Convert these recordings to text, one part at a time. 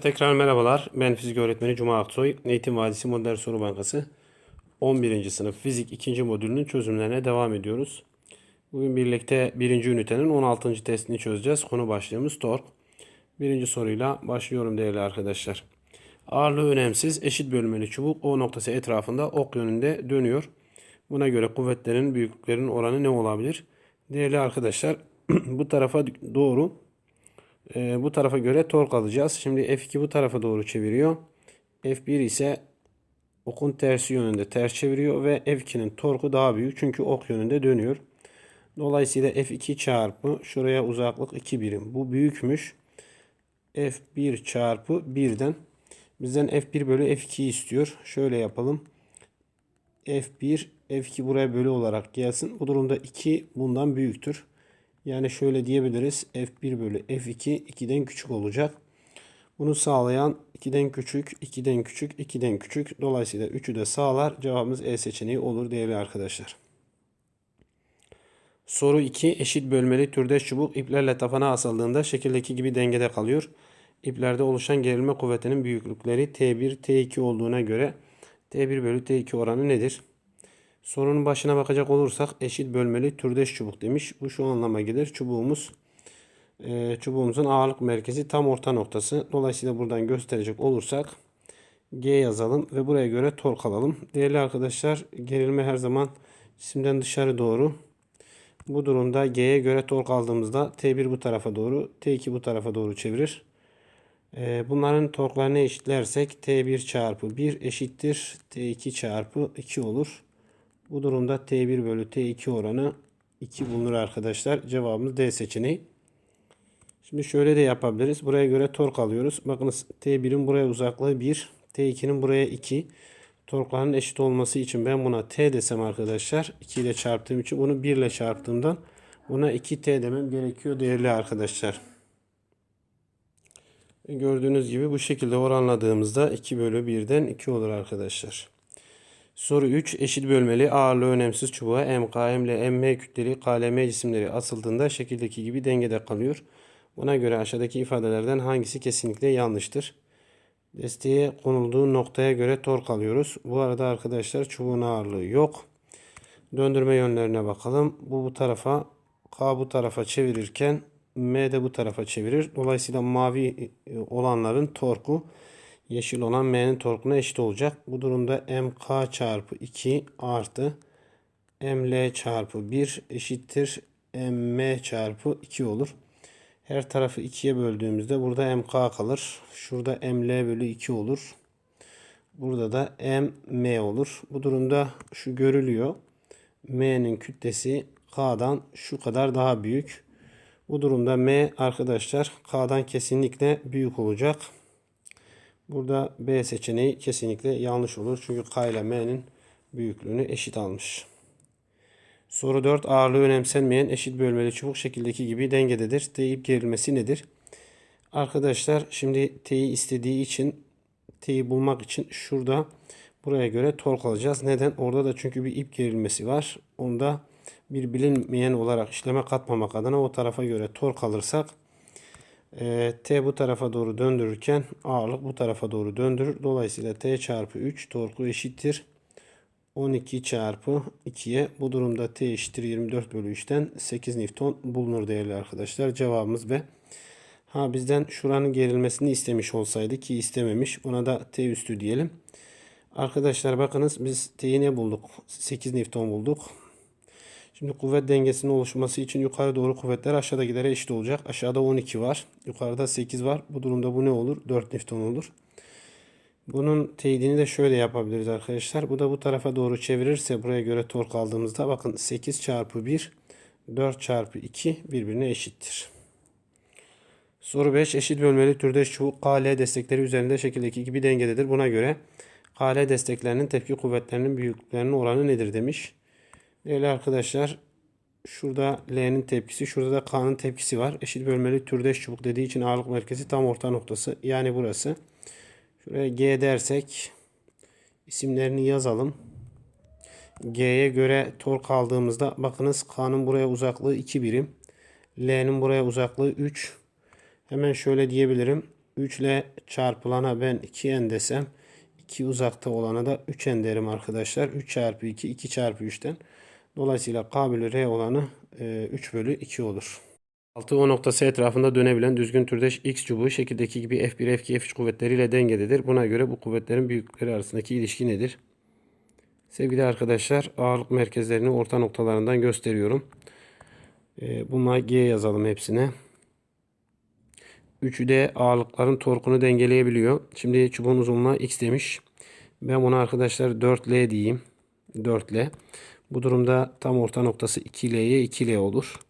Tekrar merhabalar. Ben fizik öğretmeni Cuma Aksoy. Eğitim Vadisi Modern Soru Bankası 11. sınıf fizik 2. modülünün çözümlerine devam ediyoruz. Bugün birlikte 1. ünitenin 16. testini çözeceğiz. Konu başlığımız tork. Birinci soruyla başlıyorum değerli arkadaşlar. Ağırlığı önemsiz eşit bölmeli çubuk O noktası etrafında ok yönünde dönüyor. Buna göre kuvvetlerin büyüklüklerinin oranı ne olabilir? Değerli arkadaşlar bu tarafa doğru e, bu tarafa göre tork alacağız. Şimdi F2 bu tarafa doğru çeviriyor. F1 ise okun tersi yönünde ters çeviriyor ve F2'nin torku daha büyük çünkü ok yönünde dönüyor. Dolayısıyla F2 çarpı şuraya uzaklık 2 birim. Bu büyükmüş. F1 çarpı 1'den bizden F1 bölü F2 istiyor. Şöyle yapalım. F1 F2 buraya bölü olarak gelsin. Bu durumda 2 bundan büyüktür. Yani şöyle diyebiliriz. F1 bölü F2 2'den küçük olacak. Bunu sağlayan 2'den küçük, 2'den küçük, 2'den küçük. Dolayısıyla 3'ü de sağlar. Cevabımız E seçeneği olur değerli arkadaşlar. Soru 2. Eşit bölmeli türdeş çubuk iplerle tafana asıldığında şekildeki gibi dengede kalıyor. İplerde oluşan gerilme kuvvetinin büyüklükleri T1, T2 olduğuna göre T1 bölü T2 oranı nedir? Sorunun başına bakacak olursak eşit bölmeli türdeş çubuk demiş. Bu şu anlama gelir. Çubuğumuz e, çubuğumuzun ağırlık merkezi tam orta noktası. Dolayısıyla buradan gösterecek olursak G yazalım ve buraya göre tork alalım. Değerli arkadaşlar gerilme her zaman cisimden dışarı doğru. Bu durumda G'ye göre tork aldığımızda T1 bu tarafa doğru, T2 bu tarafa doğru çevirir. E, bunların torklarını eşitlersek T1 çarpı 1 eşittir T2 çarpı 2 olur. Bu durumda T1 bölü T2 oranı 2 bulunur arkadaşlar. Cevabımız D seçeneği. Şimdi şöyle de yapabiliriz. Buraya göre tork alıyoruz. Bakınız T1'in buraya uzaklığı 1. T2'nin buraya 2. Torkların eşit olması için ben buna T desem arkadaşlar. 2 ile çarptığım için bunu 1 ile çarptığımdan buna 2T demem gerekiyor değerli arkadaşlar. Gördüğünüz gibi bu şekilde oranladığımızda 2 bölü 1'den 2 olur arkadaşlar. Soru 3. Eşit bölmeli ağırlığı önemsiz çubuğa MK, ML, MM kütleli KLM cisimleri asıldığında şekildeki gibi dengede kalıyor. Buna göre aşağıdaki ifadelerden hangisi kesinlikle yanlıştır? Desteğe konulduğu noktaya göre tork alıyoruz. Bu arada arkadaşlar çubuğun ağırlığı yok. Döndürme yönlerine bakalım. Bu bu tarafa, K bu tarafa çevirirken M de bu tarafa çevirir. Dolayısıyla mavi olanların torku yeşil olan M'nin torkuna eşit olacak. Bu durumda MK çarpı 2 artı ML çarpı 1 eşittir MM çarpı 2 olur. Her tarafı 2'ye böldüğümüzde burada MK kalır. Şurada ML bölü 2 olur. Burada da MM olur. Bu durumda şu görülüyor. M'nin kütlesi K'dan şu kadar daha büyük. Bu durumda M arkadaşlar K'dan kesinlikle büyük olacak. Burada B seçeneği kesinlikle yanlış olur. Çünkü K ile M'nin büyüklüğünü eşit almış. Soru 4. Ağırlığı önemsenmeyen eşit bölmeli çubuk şekildeki gibi dengededir. T ip gerilmesi nedir? Arkadaşlar şimdi T'yi istediği için T'yi bulmak için şurada buraya göre tork alacağız. Neden? Orada da çünkü bir ip gerilmesi var. Onda bir bilinmeyen olarak işleme katmamak adına o tarafa göre tork alırsak e, T bu tarafa doğru döndürürken ağırlık bu tarafa doğru döndürür. Dolayısıyla T çarpı 3 torku eşittir. 12 çarpı 2'ye bu durumda T eşittir 24 bölü 3'ten 8 Newton bulunur değerli arkadaşlar. Cevabımız B. Ha bizden şuranın gerilmesini istemiş olsaydı ki istememiş. Buna da T üstü diyelim. Arkadaşlar bakınız biz T'yi ne bulduk? 8 Newton bulduk. Şimdi kuvvet dengesinin oluşması için yukarı doğru kuvvetler aşağıdakilere eşit olacak. Aşağıda 12 var. Yukarıda 8 var. Bu durumda bu ne olur? 4 Newton olur. Bunun teyidini de şöyle yapabiliriz arkadaşlar. Bu da bu tarafa doğru çevirirse buraya göre tork aldığımızda bakın 8 çarpı 1 4 çarpı 2 birbirine eşittir. Soru 5. Eşit bölmeli türdeş çubuk KL destekleri üzerinde şekildeki gibi dengededir. Buna göre KL desteklerinin tepki kuvvetlerinin büyüklüklerinin oranı nedir demiş. Değerli arkadaşlar şurada L'nin tepkisi şurada da K'nın tepkisi var. Eşit bölmeli türdeş çubuk dediği için ağırlık merkezi tam orta noktası. Yani burası. Şuraya G dersek isimlerini yazalım. G'ye göre tork aldığımızda bakınız K'nın buraya uzaklığı 2 birim. L'nin buraya uzaklığı 3. Hemen şöyle diyebilirim. 3 ile çarpılana ben 2n desem 2 uzakta olana da 3n derim arkadaşlar. 3 çarpı 2 2 çarpı 3'ten. Dolayısıyla K bölü R olanı e, 3 bölü 2 olur. 6 O noktası etrafında dönebilen düzgün türdeş X çubuğu şekildeki gibi F1, F2, F3 kuvvetleriyle dengededir. Buna göre bu kuvvetlerin büyüklükleri arasındaki ilişki nedir? Sevgili arkadaşlar ağırlık merkezlerini orta noktalarından gösteriyorum. E, Buna G yazalım hepsine. Üçü de ağırlıkların torkunu dengeleyebiliyor. Şimdi çubuğun uzunluğu X demiş. Ben buna arkadaşlar 4L diyeyim. 4L. Bu durumda tam orta noktası 2L'ye 2L olur.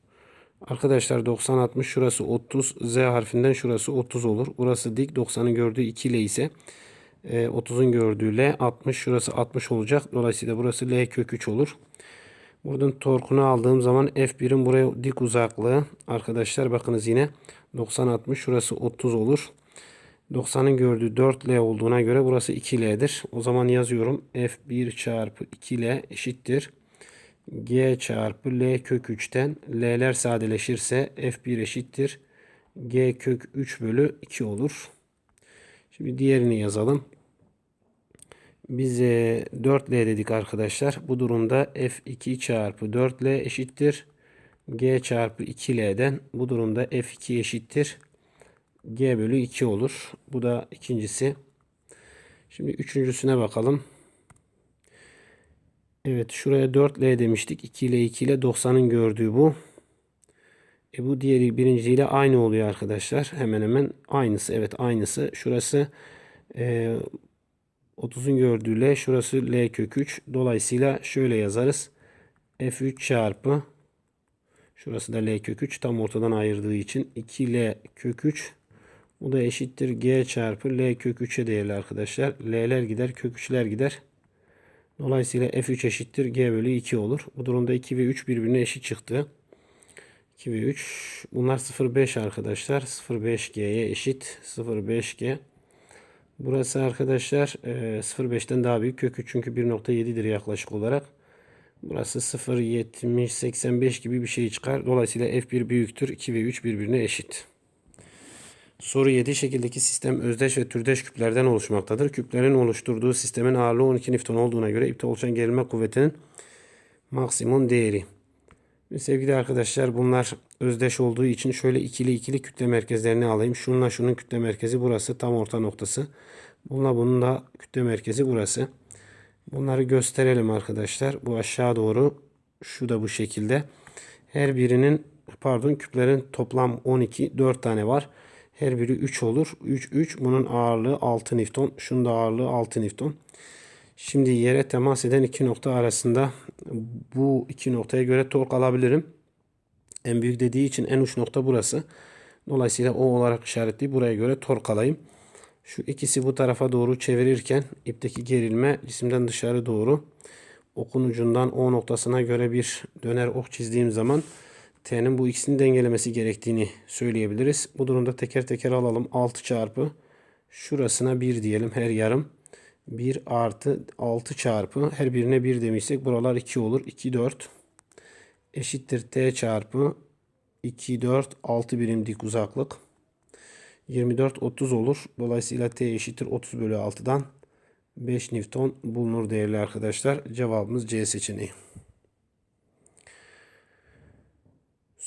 Arkadaşlar 90 60 şurası 30 Z harfinden şurası 30 olur. Burası dik 90'ın gördüğü 2 L ise 30'un gördüğü L 60 şurası 60 olacak. Dolayısıyla burası L kök 3 olur. Buradan torkunu aldığım zaman F1'in buraya dik uzaklığı arkadaşlar bakınız yine 90 60 şurası 30 olur. 90'ın gördüğü 4L olduğuna göre burası 2L'dir. O zaman yazıyorum F1 çarpı 2L eşittir. G çarpı L kök 3'ten L'ler sadeleşirse F1 eşittir. G kök 3 bölü 2 olur. Şimdi diğerini yazalım. Biz 4L dedik arkadaşlar. Bu durumda F2 çarpı 4L eşittir. G çarpı 2L'den bu durumda F2 eşittir. G bölü 2 olur. Bu da ikincisi. Şimdi üçüncüsüne bakalım. Evet şuraya 4L demiştik. 2 ile 2 ile 90'ın gördüğü bu. E bu diğeri birinciyle aynı oluyor arkadaşlar. Hemen hemen aynısı. Evet aynısı. Şurası e, 30'un gördüğü L. Şurası L kök 3. Dolayısıyla şöyle yazarız. F3 çarpı şurası da L kök 3 tam ortadan ayırdığı için 2L kök 3 bu da eşittir G çarpı L kök 3'e değerli arkadaşlar. L'ler gider kök 3'ler gider. Dolayısıyla F3 eşittir G bölü 2 olur. Bu durumda 2 ve 3 birbirine eşit çıktı. 2 ve 3 bunlar 0,5 arkadaşlar. 0,5G'ye eşit. 0,5G. Burası arkadaşlar 0,5'ten daha büyük. Kök 3 çünkü 1,7'dir yaklaşık olarak. Burası 0,70 85 gibi bir şey çıkar. Dolayısıyla F1 büyüktür. 2 ve 3 birbirine eşit. Soru 7 şekildeki sistem özdeş ve türdeş küplerden oluşmaktadır. Küplerin oluşturduğu sistemin ağırlığı 12 Newton olduğuna göre ipte oluşan gerilme kuvvetinin maksimum değeri. Sevgili arkadaşlar bunlar özdeş olduğu için şöyle ikili ikili kütle merkezlerini alayım. Şununla şunun kütle merkezi burası tam orta noktası. Bununla bunun da kütle merkezi burası. Bunları gösterelim arkadaşlar. Bu aşağı doğru şu da bu şekilde. Her birinin pardon küplerin toplam 12 4 tane var. Her biri 3 olur. 3 3 bunun ağırlığı 6 Newton. Şunun da ağırlığı 6 Newton. Şimdi yere temas eden iki nokta arasında bu iki noktaya göre tork alabilirim. En büyük dediği için en uç nokta burası. Dolayısıyla o olarak işaretli buraya göre tork alayım. Şu ikisi bu tarafa doğru çevirirken ipteki gerilme cisimden dışarı doğru okun ucundan O noktasına göre bir döner ok çizdiğim zaman T'nin bu ikisini dengelemesi gerektiğini söyleyebiliriz. Bu durumda teker teker alalım. 6 çarpı şurasına 1 diyelim her yarım. 1 artı 6 çarpı her birine 1 demişsek buralar 2 olur. 2 4 eşittir T çarpı 2 4 6 birim dik uzaklık. 24 30 olur. Dolayısıyla T eşittir 30 bölü 6'dan 5 Newton bulunur değerli arkadaşlar. Cevabımız C seçeneği.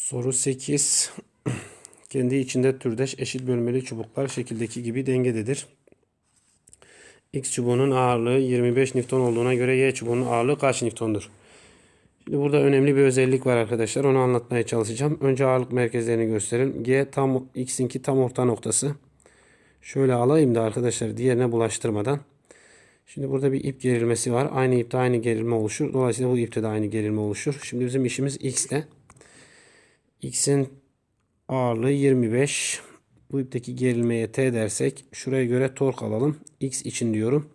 Soru 8. Kendi içinde türdeş eşit bölmeli çubuklar şekildeki gibi dengededir. X çubuğunun ağırlığı 25 Newton olduğuna göre Y çubuğunun ağırlığı kaç Newton'dur? Şimdi burada önemli bir özellik var arkadaşlar. Onu anlatmaya çalışacağım. Önce ağırlık merkezlerini gösterelim. G tam X'inki tam orta noktası. Şöyle alayım da arkadaşlar diğerine bulaştırmadan. Şimdi burada bir ip gerilmesi var. Aynı ipte aynı gerilme oluşur. Dolayısıyla bu ipte de aynı gerilme oluşur. Şimdi bizim işimiz X ile. X'in ağırlığı 25. Bu ipteki gerilmeye T dersek şuraya göre tork alalım. X için diyorum.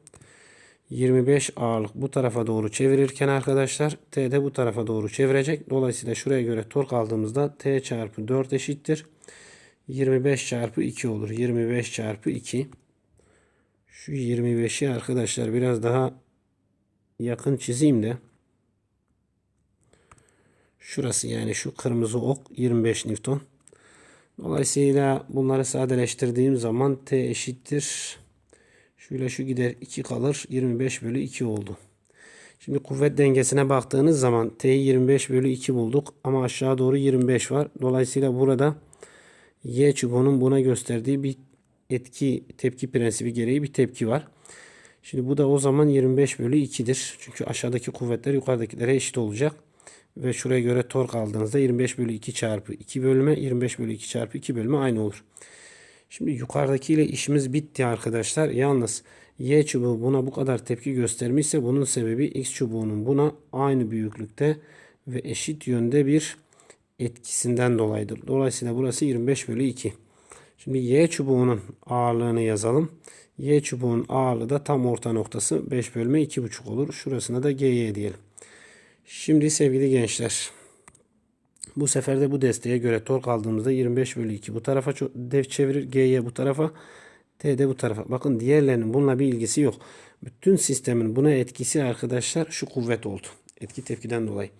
25 ağırlık bu tarafa doğru çevirirken arkadaşlar T de bu tarafa doğru çevirecek. Dolayısıyla şuraya göre tork aldığımızda T çarpı 4 eşittir. 25 çarpı 2 olur. 25 çarpı 2. Şu 25'i arkadaşlar biraz daha yakın çizeyim de. Şurası yani şu kırmızı ok 25 Newton. Dolayısıyla bunları sadeleştirdiğim zaman t eşittir. Şöyle şu gider 2 kalır. 25 bölü 2 oldu. Şimdi kuvvet dengesine baktığınız zaman t'yi 25 bölü 2 bulduk. Ama aşağı doğru 25 var. Dolayısıyla burada y çubuğunun buna gösterdiği bir etki tepki prensibi gereği bir tepki var. Şimdi bu da o zaman 25 bölü 2'dir. Çünkü aşağıdaki kuvvetler yukarıdakilere eşit olacak. Ve şuraya göre tork aldığınızda 25 bölü 2 çarpı 2 bölme 25 bölü 2 çarpı 2 bölme aynı olur. Şimdi yukarıdakiyle işimiz bitti arkadaşlar. Yalnız Y çubuğu buna bu kadar tepki göstermişse bunun sebebi X çubuğunun buna aynı büyüklükte ve eşit yönde bir etkisinden dolayıdır. Dolayısıyla burası 25 bölü 2. Şimdi Y çubuğunun ağırlığını yazalım. Y çubuğun ağırlığı da tam orta noktası 5 bölme 2,5 olur. Şurasına da GY diyelim. Şimdi sevgili gençler. Bu sefer de bu desteğe göre tork aldığımızda 25 bölü 2 bu tarafa dev çevirir. GY bu tarafa. T de bu tarafa. Bakın diğerlerinin bununla bir ilgisi yok. Bütün sistemin buna etkisi arkadaşlar şu kuvvet oldu. Etki tepkiden dolayı.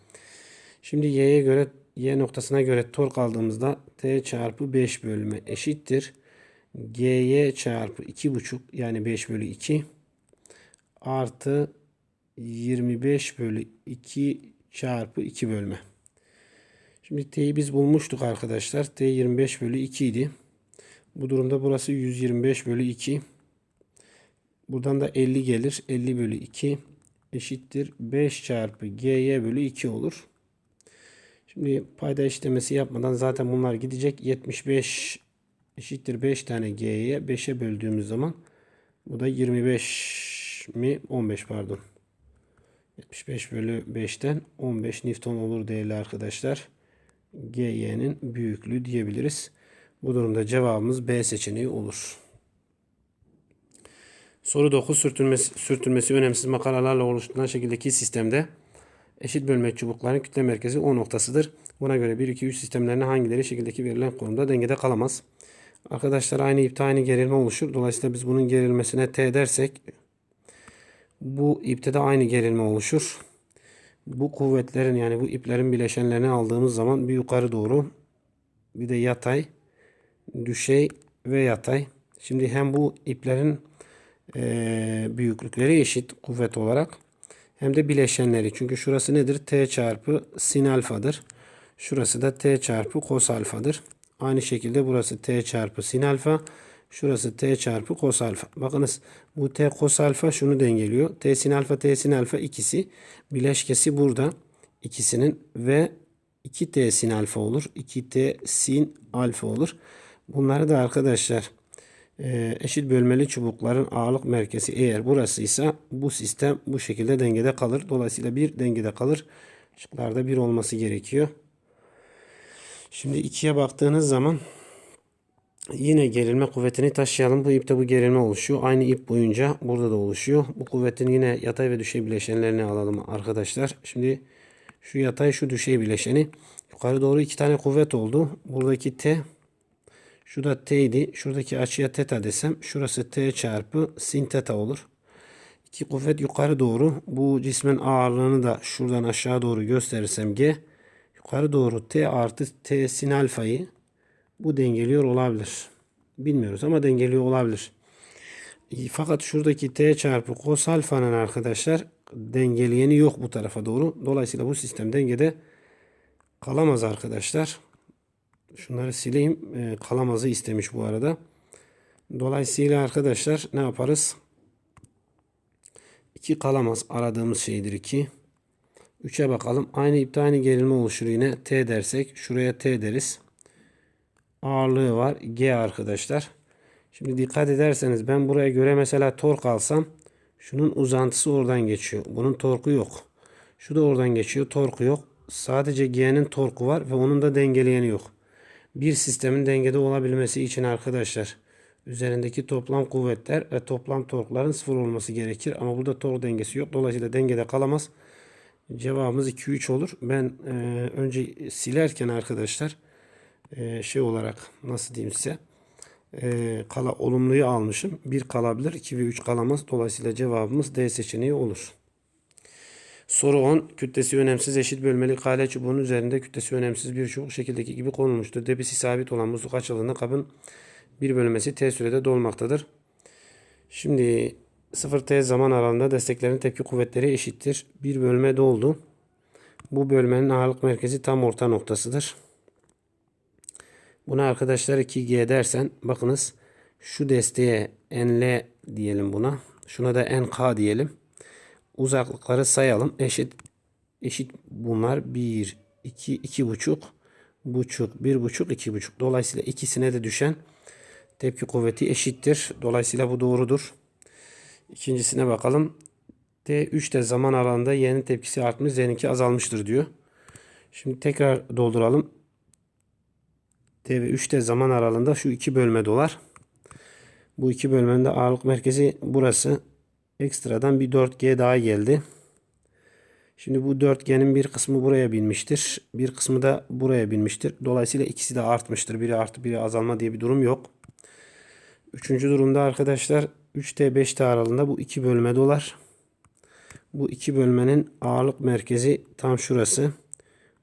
Şimdi Y'ye göre Y noktasına göre tork aldığımızda T çarpı 5 bölme eşittir. GY çarpı 2,5 yani 5 bölü 2 artı 25 bölü 2 çarpı 2 bölme. Şimdi T'yi biz bulmuştuk arkadaşlar. T 25 bölü 2 idi. Bu durumda burası 125 bölü 2. Buradan da 50 gelir. 50 bölü 2 eşittir. 5 çarpı GY bölü 2 olur. Şimdi payda işlemesi yapmadan zaten bunlar gidecek. 75 eşittir 5 tane G'ye 5'e böldüğümüz zaman bu da 25 mi 15 pardon. 75 bölü 5'ten 15 Newton olur değerli arkadaşlar. GY'nin büyüklüğü diyebiliriz. Bu durumda cevabımız B seçeneği olur. Soru 9 sürtünmesi, sürtünmesi önemsiz makaralarla oluşturulan şekildeki sistemde eşit bölme çubukların kütle merkezi O noktasıdır. Buna göre 1, 2, 3 sistemlerine hangileri şekildeki verilen konumda dengede kalamaz? Arkadaşlar aynı ipte aynı gerilme oluşur. Dolayısıyla biz bunun gerilmesine T dersek bu ipte de aynı gerilme oluşur. Bu kuvvetlerin yani bu iplerin bileşenlerini aldığımız zaman bir yukarı doğru bir de yatay, düşey ve yatay. Şimdi hem bu iplerin e, büyüklükleri eşit kuvvet olarak hem de bileşenleri. Çünkü şurası nedir? T çarpı sin alfadır. Şurası da T çarpı kos alfadır. Aynı şekilde burası T çarpı sin alfa. Şurası T çarpı kos alfa. Bakınız bu T kos alfa şunu dengeliyor. T sin alfa T sin alfa ikisi. Bileşkesi burada. ikisinin ve 2T sin alfa olur. 2T sin alfa olur. Bunları da arkadaşlar e, eşit bölmeli çubukların ağırlık merkezi eğer burasıysa bu sistem bu şekilde dengede kalır. Dolayısıyla bir dengede kalır. Şıklarda bir olması gerekiyor. Şimdi ikiye baktığınız zaman yine gerilme kuvvetini taşıyalım. Bu ipte bu gerilme oluşuyor. Aynı ip boyunca burada da oluşuyor. Bu kuvvetin yine yatay ve düşey bileşenlerini alalım arkadaşlar. Şimdi şu yatay şu düşey bileşeni yukarı doğru iki tane kuvvet oldu. Buradaki T şu da T idi. Şuradaki açıya teta desem şurası T çarpı sin teta olur. İki kuvvet yukarı doğru. Bu cismin ağırlığını da şuradan aşağı doğru gösterirsem G yukarı doğru T artı T sin alfayı bu dengeliyor olabilir. Bilmiyoruz ama dengeliyor olabilir. Fakat şuradaki T çarpı cos alfanın arkadaşlar dengeleyeni yok bu tarafa doğru. Dolayısıyla bu sistem dengede kalamaz arkadaşlar. Şunları sileyim. E, kalamazı istemiş bu arada. Dolayısıyla arkadaşlar ne yaparız? 2 kalamaz aradığımız şeydir 2. 3'e bakalım. Aynı ipte aynı gerilme oluşur yine. T dersek şuraya T deriz. Ağırlığı var. G arkadaşlar. Şimdi dikkat ederseniz ben buraya göre mesela tork alsam şunun uzantısı oradan geçiyor. Bunun torku yok. Şu da oradan geçiyor. Torku yok. Sadece G'nin torku var ve onun da dengeleyeni yok. Bir sistemin dengede olabilmesi için arkadaşlar üzerindeki toplam kuvvetler ve toplam torkların sıfır olması gerekir. Ama burada tork dengesi yok. Dolayısıyla dengede kalamaz. Cevabımız 2-3 olur. Ben e, önce silerken arkadaşlar e, şey olarak nasıl diyeyim size e, kala olumluyu almışım. 1 kalabilir. 2 ve 3 kalamaz. Dolayısıyla cevabımız D seçeneği olur. Soru 10. Kütlesi önemsiz eşit bölmeli kale çubuğunun üzerinde kütlesi önemsiz bir çubuk şekildeki gibi konulmuştur. Debisi sabit olan musluk açıldığında kabın bir bölmesi t sürede dolmaktadır. Şimdi 0t zaman aralığında desteklerin tepki kuvvetleri eşittir. Bir bölme doldu. Bu bölmenin ağırlık merkezi tam orta noktasıdır. Buna arkadaşlar 2G dersen bakınız şu desteğe NL diyelim buna. Şuna da NK diyelim. Uzaklıkları sayalım. Eşit eşit bunlar 1 2 2 buçuk buçuk 1 buçuk 2 buçuk. Dolayısıyla ikisine de düşen tepki kuvveti eşittir. Dolayısıyla bu doğrudur. İkincisine bakalım. D3 de zaman aralığında y'nin tepkisi artmış, z'ninki azalmıştır diyor. Şimdi tekrar dolduralım. D ve 3 de zaman aralığında şu iki bölme dolar. Bu iki bölmenin de ağırlık merkezi burası. Ekstradan bir 4G daha geldi. Şimdi bu 4G'nin bir kısmı buraya binmiştir. Bir kısmı da buraya binmiştir. Dolayısıyla ikisi de artmıştır. Biri artı biri azalma diye bir durum yok. Üçüncü durumda arkadaşlar 3T 5T aralığında bu iki bölme dolar. Bu iki bölmenin ağırlık merkezi tam şurası.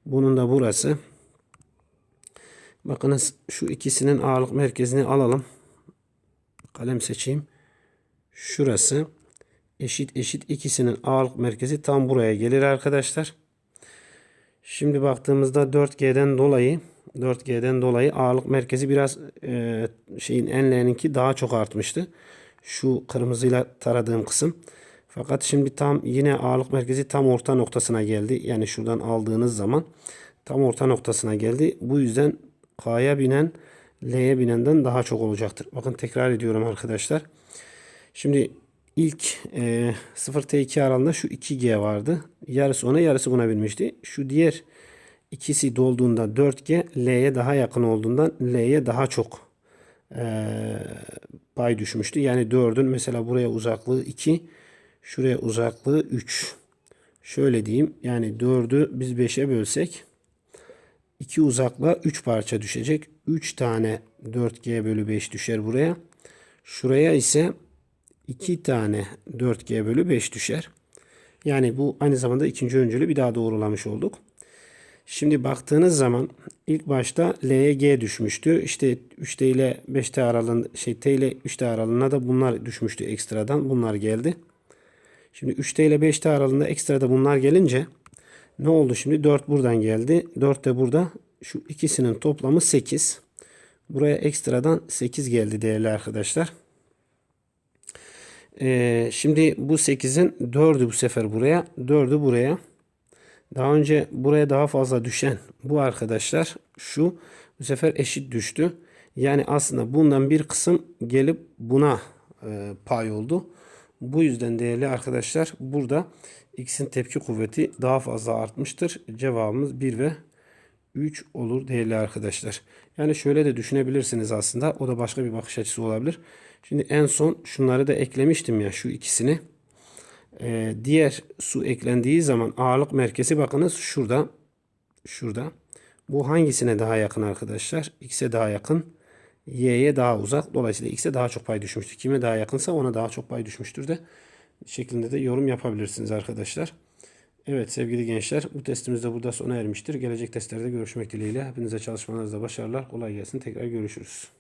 Bunun da burası. Bakınız şu ikisinin ağırlık merkezini alalım. Kalem seçeyim. Şurası eşit eşit ikisinin ağırlık merkezi tam buraya gelir arkadaşlar. Şimdi baktığımızda 4G'den dolayı 4G'den dolayı ağırlık merkezi biraz e, şeyin enleninki daha çok artmıştı. Şu kırmızıyla taradığım kısım. Fakat şimdi tam yine ağırlık merkezi tam orta noktasına geldi. Yani şuradan aldığınız zaman tam orta noktasına geldi. Bu yüzden K'ya binen L'ye binenden daha çok olacaktır. Bakın tekrar ediyorum arkadaşlar. Şimdi ilk e, 0T2 aralığında şu 2G vardı. Yarısı ona yarısı buna binmişti. Şu diğer ikisi dolduğunda 4G L'ye daha yakın olduğundan L'ye daha çok e, pay düşmüştü. Yani 4'ün mesela buraya uzaklığı 2 şuraya uzaklığı 3. Şöyle diyeyim yani 4'ü biz 5'e bölsek 2 uzaklığa 3 parça düşecek. 3 tane 4G bölü 5 düşer buraya. Şuraya ise 2 tane 4G bölü 5 düşer. Yani bu aynı zamanda ikinci öncülü bir daha doğrulamış olduk. Şimdi baktığınız zaman ilk başta L'ye G düşmüştü. İşte 3T ile 5T aralığında şey T ile 3T aralığına da bunlar düşmüştü ekstradan. Bunlar geldi. Şimdi 3T ile 5T aralığında ekstra bunlar gelince ne oldu şimdi? 4 buradan geldi. 4 de burada. Şu ikisinin toplamı 8. Buraya ekstradan 8 geldi değerli arkadaşlar. Ee, şimdi bu 8'in 4'ü bu sefer buraya. 4'ü buraya. Daha önce buraya daha fazla düşen bu arkadaşlar şu bu sefer eşit düştü. Yani aslında bundan bir kısım gelip buna e, pay oldu. Bu yüzden değerli arkadaşlar burada x'in tepki kuvveti daha fazla artmıştır. Cevabımız 1 ve 3 olur değerli arkadaşlar. Yani şöyle de düşünebilirsiniz aslında. O da başka bir bakış açısı olabilir. Şimdi en son şunları da eklemiştim ya şu ikisini. Ee, diğer su eklendiği zaman ağırlık merkezi bakınız şurada. Şurada. Bu hangisine daha yakın arkadaşlar? X'e daha yakın. Y'ye daha uzak. Dolayısıyla X'e daha çok pay düşmüştür. Kime daha yakınsa ona daha çok pay düşmüştür de şeklinde de yorum yapabilirsiniz arkadaşlar. Evet sevgili gençler bu testimiz de burada sona ermiştir. Gelecek testlerde görüşmek dileğiyle. Hepinize çalışmalarınızda başarılar. Kolay gelsin. Tekrar görüşürüz.